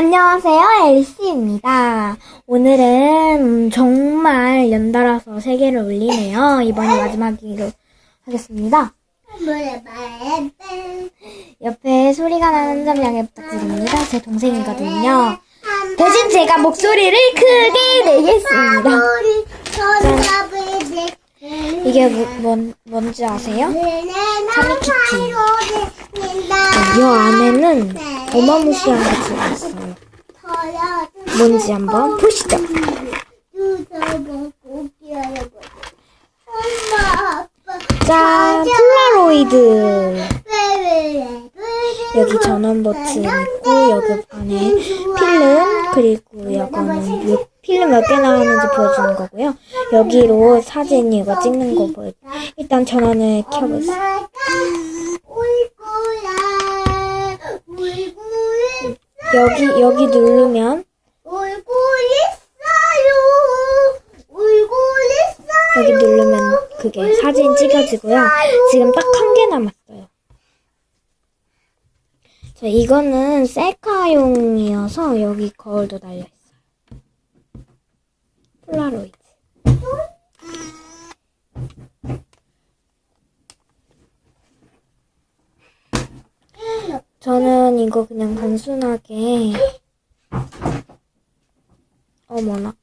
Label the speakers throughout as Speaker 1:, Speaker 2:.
Speaker 1: 안녕하세요, 엘씨입니다. 오늘은 음, 정말 연달아서 세 개를 올리네요. 이번이 마지막으로 하겠습니다. 옆에 소리가 나는 점 양해 부탁드립니다. 제 동생이거든요. 대신 제가 목소리를 크게 내겠습니다. 이게 뭐, 뭔, 뭔지 아세요?
Speaker 2: 사미키티.
Speaker 1: 이 안에는 어마무시한 게 들어있어요. 뭔지 한번 보시죠. 짠, 폴라로이드. 여기 전원 버튼 있고 여기 안에 필름 그리고 요 필름 몇 개 나오는지 보여주는 거고요. 여기로 사진 이거 찍는 거 보여. 일단 전원을 켜보세요. 여기 여기 누르면 여기 누르면 그게 사진 찍어지고요. 지금 딱 한 개 남았어요. 자, 이거는 셀카용이어서 여기 거울도 달려 있어요. 폴라로이드. 저는 이거 그냥 단순하게 어머나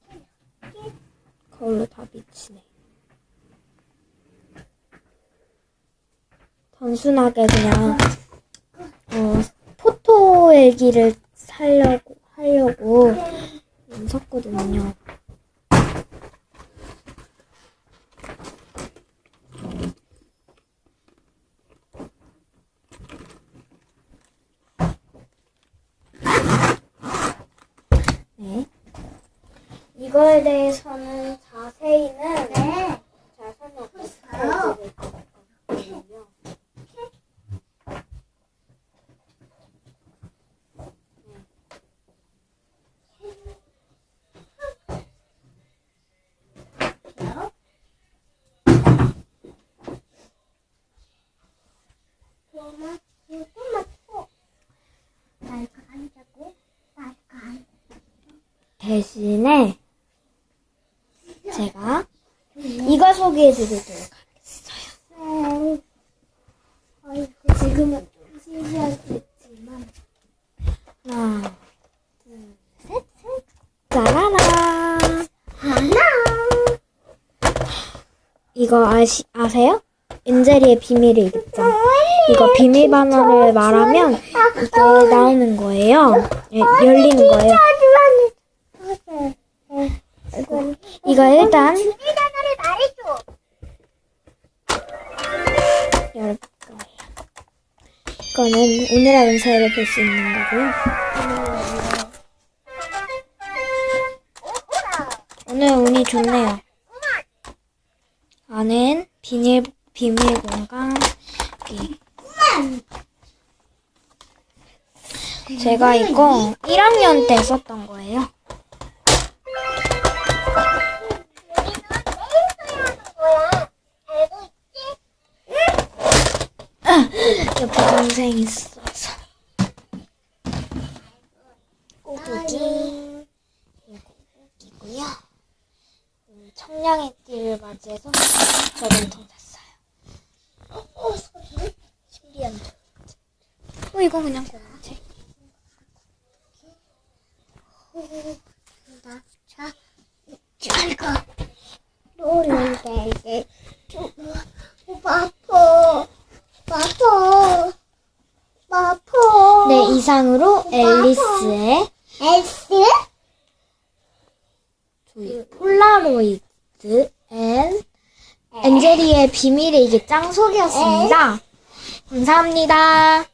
Speaker 1: 거울로 다 비치네. 단순하게 그냥 어, 포토 일기를 살려고 하려고 음, 샀거든요. 네. 이거에 대해서는 대신에 제가 이거 소개해 드리도록 하겠어요. 지금은 좀 신기하겠지만 하나, 둘, 셋, 셋. 짜라란. 이거 아시, 아세요? 엔젤이의 비밀의 입장. 이거 비밀 번호를 말하면 이게 나오는 거예요. 예, 열리는 거예요. 아 이거 일단 열어볼 거예요. 이거는 오늘의 운세를 볼 수 있는 거고요. 오늘 운이 좋네요. 안엔 비밀, 비밀 공간, 여기. 제가 이거 1학년 때 썼던 거예요. 옆에 동생 있어서. 꼬부기. 이거 꼬부기고요. 음, 청량의 띠를 맞이해서 저금통 샀어요. 어, 신기한 도 어, 이거 그냥 공책.
Speaker 2: 자, 잘가. 노는데 마포, 마포, 마포.
Speaker 1: 네, 이상으로 앨리스의 저희 폴라로이드 앤 엔젤리의 비밀의 이게 짱 소개였습니다. 감사합니다.